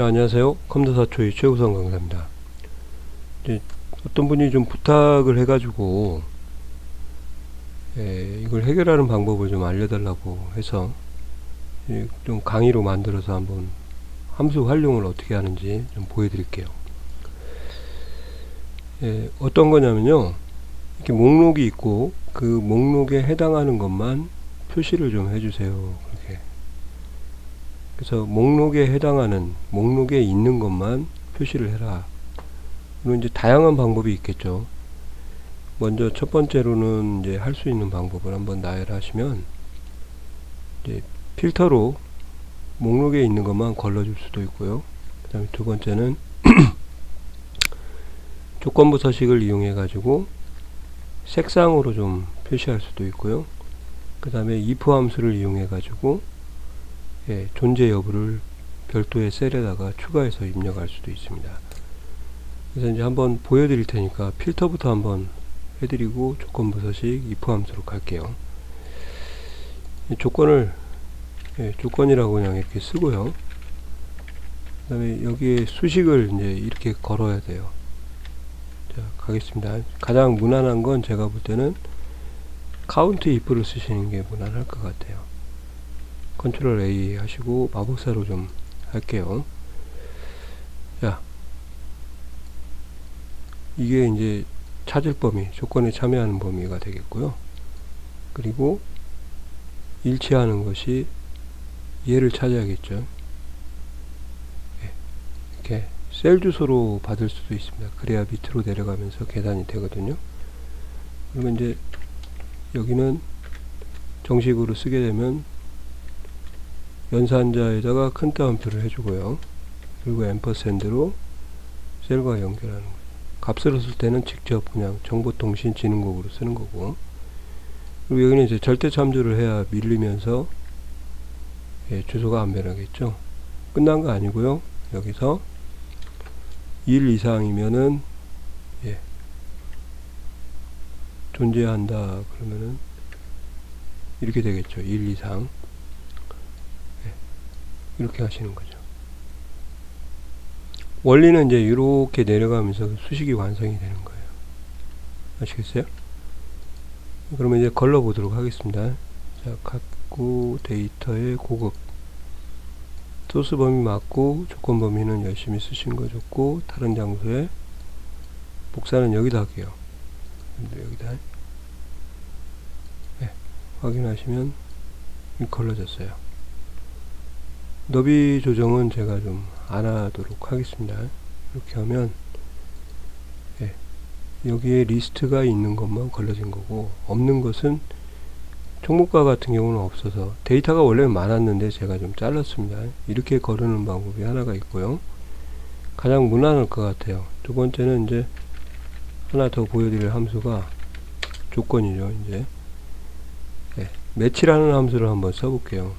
네, 안녕하세요. 컴퓨터사초의 최우선 강사입니다. 이제 어떤 분이 좀 부탁을 해가지고 예, 이걸 해결하는 방법을 좀 알려달라고 해서 예, 좀 강의로 만들어서 한번 함수 활용을 어떻게 하는지 좀 보여드릴게요. 예, 어떤 거냐면요. 이렇게 목록이 있고 그 목록에 해당하는 것만 표시를 좀 해주세요. 그렇게. 그래서 목록에 해당하는 목록에 있는 것만 표시를 해라. 그리고 이제 다양한 방법이 있겠죠. 먼저 첫 번째로는 이제 할 수 있는 방법을 한번 나열하시면 이제 필터로 목록에 있는 것만 걸러줄 수도 있고요. 그 다음에 두 번째는 조건부 서식을 이용해 가지고 색상으로 좀 표시할 수도 있고요. 그 다음에 if 함수를 이용해 가지고 예, 존재 여부를 별도의 셀에다가 추가해서 입력할 수도 있습니다. 그래서 이제 한번 보여드릴 테니까 필터부터 한번 해드리고 조건부 서식 if 함수로 갈게요. 이 조건을 예, 조건이라고 그냥 이렇게 쓰고요. 그 다음에 여기에 수식을 이제 이렇게 걸어야 돼요. 자, 가겠습니다. 가장 무난한 건 제가 볼 때는 카운트 if를 쓰시는 게 무난할 것 같아요. 컨트롤 A 하시고 마법사로 좀 할게요. 자, 이게 이제 찾을 범위, 조건에 참여하는 범위가 되겠고요. 그리고 일치하는 것이 얘를 찾아야겠죠. 예, 이렇게 셀 주소로 받을 수도 있습니다. 그래야 밑으로 내려가면서 계산이 되거든요. 그러면 이제 여기는 정식으로 쓰게 되면 연산자에다가 큰 따옴표를 해주고요. 그리고 앰퍼샌드로 셀과 연결하는 거죠. 값을 쓸 때는 직접 그냥 정보통신진흥국으로 쓰는 거고 그리고 여기는 이제 절대 참조를 해야 밀리면서 예, 주소가 안 변하겠죠. 끝난 거 아니고요. 여기서 1 이상이면은 예, 존재한다 그러면은 이렇게 되겠죠. 1 이상 예, 이렇게 하시는 거죠. 원리는 이제 이렇게 내려가면서 수식이 완성이 되는 거예요. 아시겠어요? 그러면 이제 걸러 보도록 하겠습니다. 자, 갖고 데이터의 고급 소스 범위 맞고 조건 범위는 열심히 쓰신 거 좋고 다른 장소에 복사는 여기다 할게요. 여기다 네, 확인하시면 걸러졌어요. 너비 조정은 제가 좀 안 하도록 하겠습니다. 이렇게 하면 예, 여기에 리스트가 있는 것만 걸러진 거고 없는 것은 총무과 같은 경우는 없어서 데이터가 원래 많았는데 제가 좀 잘랐습니다. 이렇게 거르는 방법이 하나가 있고요. 가장 무난할 것 같아요. 두 번째는 이제 하나 더 보여드릴 함수가 조건이죠. 이제 예, 매치라는 함수를 한번 써볼게요.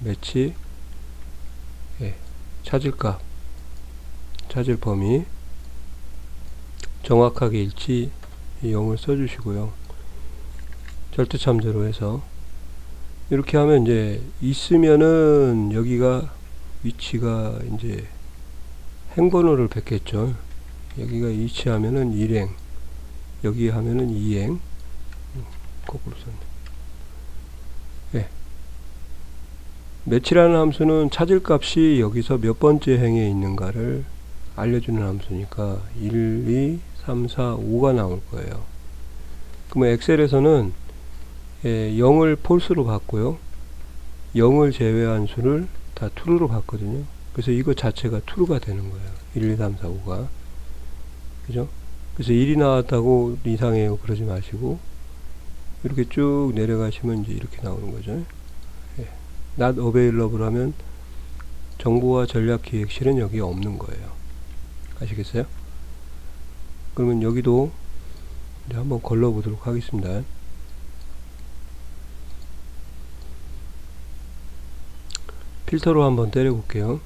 매치 예, 찾을 값 찾을 범위 정확하게 일치 0을 써주시고요. 절대 참조로 해서 이렇게 하면 이제 있으면은 여기가 위치가 이제 행번호를 뱉겠죠. 여기가 위치하면은 1행 여기 하면은 2행 거꾸로 썼네. 네. 매치라는 함수는 찾을 값이 여기서 몇 번째 행에 있는가를 알려주는 함수니까 1, 2, 3, 4, 5가 나올 거예요. 그러면 엑셀에서는 예, 0을 폴스로 받고요. 0을 제외한 수를 다 true로 받거든요. 그래서 이거 자체가 true가 되는 거예요. 1, 2, 3, 4, 5가. 그죠? 그래서 1이 나왔다고 이상해요. 그러지 마시고, 이렇게 쭉 내려가시면 이제 이렇게 나오는 거죠. 예. not available 하면 정보와 전략 기획실은 여기 없는 거예요. 아시겠어요? 그러면 여기도 이제 한번 걸러 보도록 하겠습니다. 필터로 한번 때려 볼게요.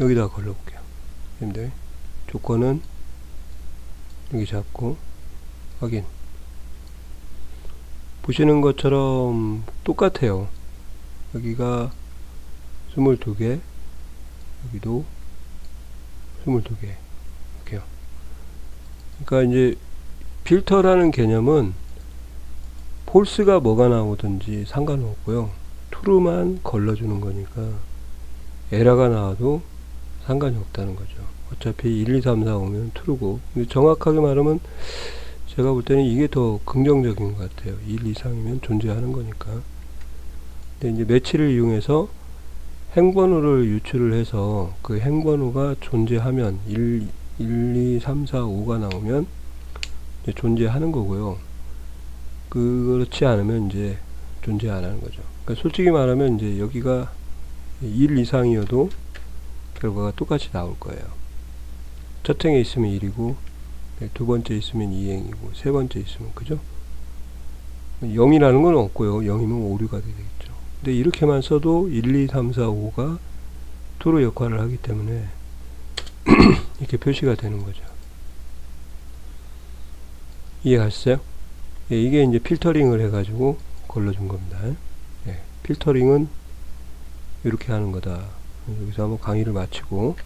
여기다 걸러 볼게요. 여러분들 조건은 여기 잡고 확인 보시는 것처럼 똑같아요. 여기가 22개, 여기도 22개. 이렇게요. 그러니까 이제 필터라는 개념은 폴스가 뭐가 나오든지 상관없고요. 투루만 걸러주는 거니까 에러가 나와도 상관이 없다는 거죠. 어차피 1, 2, 3, 4 오면 투루고 근데 정확하게 말하면 제가 볼 때는 이게 더 긍정적인 것 같아요. 1 이상이면 존재하는 거니까. 근데 이제 매치를 이용해서 행번호를 유출을 해서 그 행번호가 존재하면 1, 1, 2, 3, 4, 5가 나오면 존재하는 거고요. 그렇지 않으면 이제 존재 안 하는 거죠. 그러니까 솔직히 말하면 이제 여기가 1 이상이어도 결과가 똑같이 나올 거예요. 첫 행에 있으면 1이고 네, 두 번째 있으면 2행이고 세 번째 있으면 그죠? 0이라는 건 없고요. 0이면 오류가 되겠죠. 근데 이렇게만 써도 1, 2, 3, 4, 5가 투로 역할을 하기 때문에 이렇게 표시가 되는 거죠. 이해하셨어요? 예, 이게 이제 필터링을 해가지고 걸러준 겁니다. 예, 필터링은 이렇게 하는 거다. 여기서 한번 강의를 마치고